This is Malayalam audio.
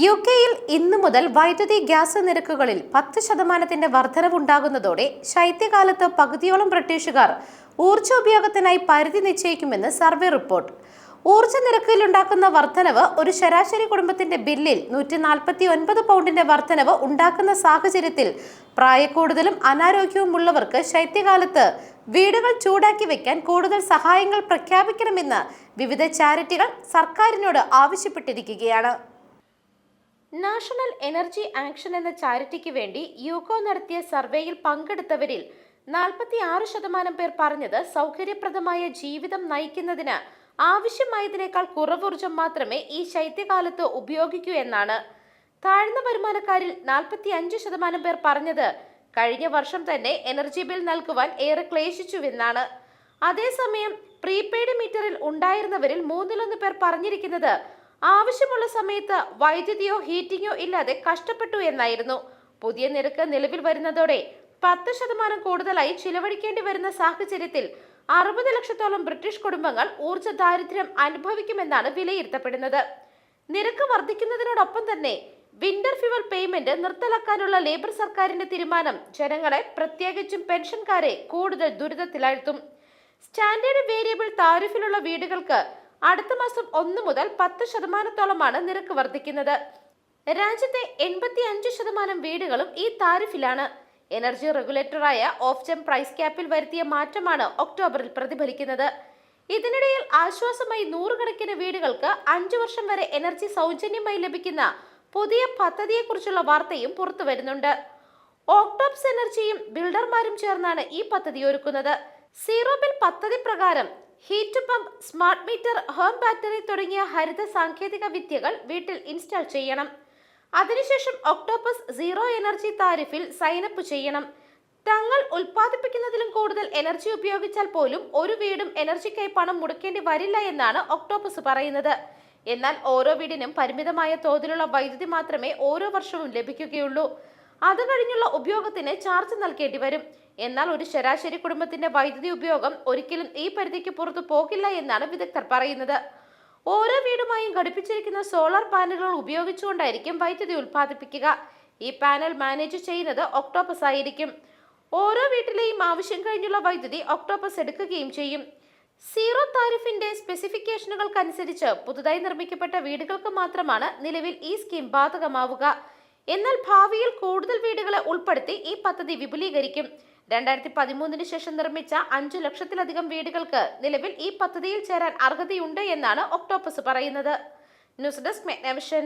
യു കെയിൽ ഇന്നു മുതൽ വൈദ്യുതി ഗ്യാസ് നിരക്കുകളിൽ പത്ത് ശതമാനത്തിന്റെ വർധനവുണ്ടാകുന്നതോടെ ശൈത്യകാലത്ത് പകുതിയോളം ബ്രിട്ടീഷുകാർ ഊർജോപയോഗത്തിനായി പരിധി നിശ്ചയിക്കുമെന്ന് സർവേ റിപ്പോർട്ട്. ഊർജ നിരക്കിലുണ്ടാക്കുന്ന വർധനവ് ഒരു ശരാശരി കുടുംബത്തിന്റെ ബില്ലിൽ നൂറ്റി നാൽപ്പത്തി ഒൻപത് പൗണ്ടിന്റെ വർധനവ് ഉണ്ടാക്കുന്ന സാഹചര്യത്തിൽ പ്രായക്കൂടുതലും അനാരോഗ്യവും ഉള്ളവർക്ക് ശൈത്യകാലത്ത് വീടുകൾ ചൂടാക്കി വെക്കാൻ കൂടുതൽ സഹായങ്ങൾ പ്രഖ്യാപിക്കണമെന്ന് വിവിധ ചാരിറ്റികൾ സർക്കാരിനോട് ആവശ്യപ്പെട്ടിരിക്കുകയാണ്. നാഷണൽ എനർജി ആക്ഷൻ എന്ന ചാരിറ്റിക്ക് വേണ്ടി യൂക്കോ നടത്തിയ സർവേയിൽ പങ്കെടുത്തവരിൽ നാൽപ്പത്തി ആറ് ശതമാനം പേർ പറഞ്ഞത് സൗകര്യപ്രദമായ ജീവിതം നയിക്കുന്നതിന് ആവശ്യമായതിനേക്കാൾ കുറവൂർജം മാത്രമേ ഈ ശൈത്യകാലത്ത് ഉപയോഗിക്കൂ എന്നാണ്. താഴ്ന്ന വരുമാനക്കാരിൽ നാൽപ്പത്തി അഞ്ച് ശതമാനം പേർ പറഞ്ഞത് കഴിഞ്ഞ വർഷം തന്നെ എനർജി ബിൽ നൽകുവാൻ ഏറെ ക്ലേശിച്ചുവെന്നാണ്. അതേസമയം പ്രീപെയ്ഡ് മീറ്ററിൽ ഉണ്ടായിരുന്നവരിൽ മൂന്നിലൊന്ന് പേർ പറഞ്ഞിരിക്കുന്നത് ആവശ്യമുള്ള സമയത്ത് വൈദ്യുതിയോ ഹീറ്റിംഗോ ഇല്ലാതെ കഷ്ടപ്പെട്ടു എന്നായിരുന്നു. പുതിയ നിരക്ക് നിലവിൽ വരുന്നതോടെ പത്ത് ശതമാനം കൂടുതലായി ചിലവഴിക്കേണ്ടി വരുന്ന സാഹചര്യത്തിൽ അറുപത് ലക്ഷത്തോളം ബ്രിട്ടീഷ് കുടുംബങ്ങൾ ഊർജ ദാരിദ്ര്യം അനുഭവിക്കുമെന്നാണ് വിലയിരുത്തപ്പെടുന്നത്. നിരക്ക് വർദ്ധിക്കുന്നതിനോടൊപ്പം തന്നെ വിന്റർ ഫ്യൂവൽ പേയ്മെന്റ് നിർത്തലാക്കാനുള്ള ലേബർ സർക്കാരിന്റെ തീരുമാനം ജനങ്ങളെ പ്രത്യേകിച്ചും പെൻഷൻകാരെ കൂടുതൽ ദുരിതത്തിലാഴ്ത്തും. സ്റ്റാൻഡേർഡ് വേരിയബിൾ താരിഫിലുള്ള വീടുകൾക്ക് അടുത്ത മാസം ഒന്ന് മുതൽ പത്ത് ശതമാനത്തോളമാണ് നിരക്ക് വർദ്ധിക്കുന്നത്. രാജ്യത്തെ എൺപത്തി അഞ്ച് ശതമാനം വീടുകളും ഈ താരിഫിലാണ്. എനർജി റെഗുലേറ്ററായ ഓഫ്ജം പ്രൈസ് ക്യാപ്പിൽ വരുത്തിയ മാറ്റമാണ് ഒക്ടോബറിൽ പ്രതിഫലിക്കുന്നത്. ഇതിനിടയിൽ ആശ്വാസമായി നൂറുകണക്കിന് വീടുകൾക്ക് അഞ്ചു വർഷം വരെ എനർജി സൗജന്യമായി ലഭിക്കുന്ന പുതിയ പദ്ധതിയെക്കുറിച്ചുള്ള വാർത്തയും പുറത്തു വരുന്നുണ്ട്. ഓക്ടോപ്സ് എനർജിയും ബിൽഡർമാരും ചേർന്നാണ് ഈ പദ്ധതി ഒരുക്കുന്നത്. സീറോ ബിൽ പദ്ധതി പ്രകാരം heat pump smart meter home battery തുടങ്ങിയ ഹരിത സാങ്കേതിക വിദ്യകൾ വീട്ടിൽ ഇൻസ്റ്റാൾ ചെയ്യണം. അതിനുശേഷം ഒക്ടോപ്പസ് സീറോ എനർജി താരിഫിൽ സൈനപ്പ് ചെയ്യണം. തങ്ങൾ ഉൽപ്പാദിപ്പിക്കുന്നതിലും കൂടുതൽ എനർജി ഉപയോഗിച്ചാൽ പോലും ഒരു വീടും എനർജിക്കായി പണം മുടക്കേണ്ടി വരില്ല എന്നാണ് ഒക്ടോപ്പസ് പറയുന്നത്. എന്നാൽ ഓരോ വീടിനും പരിമിതമായ തോതിലുള്ള വൈദ്യുതി മാത്രമേ ഓരോ വർഷവും ലഭിക്കുകയുള്ളൂ. അത് കഴിഞ്ഞുള്ള ഉപയോഗത്തിന് ചാർജ് നൽകേണ്ടി വരും. എന്നാൽ ഒരു ശരാശരി കുടുംബത്തിന്റെ വൈദ്യുതി ഉപയോഗം ഒരിക്കലും ഈ പരിധിക്ക് പുറത്തു പോകില്ല എന്നാണ് വിദഗ്ധർ പറയുന്നത്. ഓരോ വീടുമായും ഘടിപ്പിച്ചിരിക്കുന്ന സോളാർ പാനലുകൾ ഉപയോഗിച്ചുകൊണ്ടായിരിക്കും വൈദ്യുതി ഉൽപ്പാദിപ്പിക്കുക. ഈ പാനൽ മാനേജ് ചെയ്യുന്നത് ഒക്ടോപ്പസ് ആയിരിക്കും. ഓരോ വീട്ടിലെയും ആവശ്യം കഴിഞ്ഞുള്ള വൈദ്യുതി ഒക്ടോപ്പസ് എടുക്കുകയും ചെയ്യും. സീറോ താരിഫിന്റെ സ്പെസിഫിക്കേഷനുകൾക്കനുസരിച്ച് പുതുതായി നിർമ്മിക്കപ്പെട്ട വീടുകൾക്ക് മാത്രമാണ് നിലവിൽ ഈ സ്കീം ബാധകമാവുക. എന്നാൽ ഭാവിയിൽ കൂടുതൽ വീടുകളെ ഉൾപ്പെടുത്തി ഈ പദ്ധതി വിപുലീകരിക്കും. രണ്ടായിരത്തി പതിമൂന്നിന് ശേഷം നിർമ്മിച്ച അഞ്ചു ലക്ഷത്തിലധികം വീടുകൾക്ക് നിലവിൽ ഈ പദ്ധതിയിൽ ചേരാൻ അർഹതയുണ്ട് എന്നാണ് ഒക്ടോപ്പസ് പറയുന്നത്. News desk മെഗ്നവിഷൻ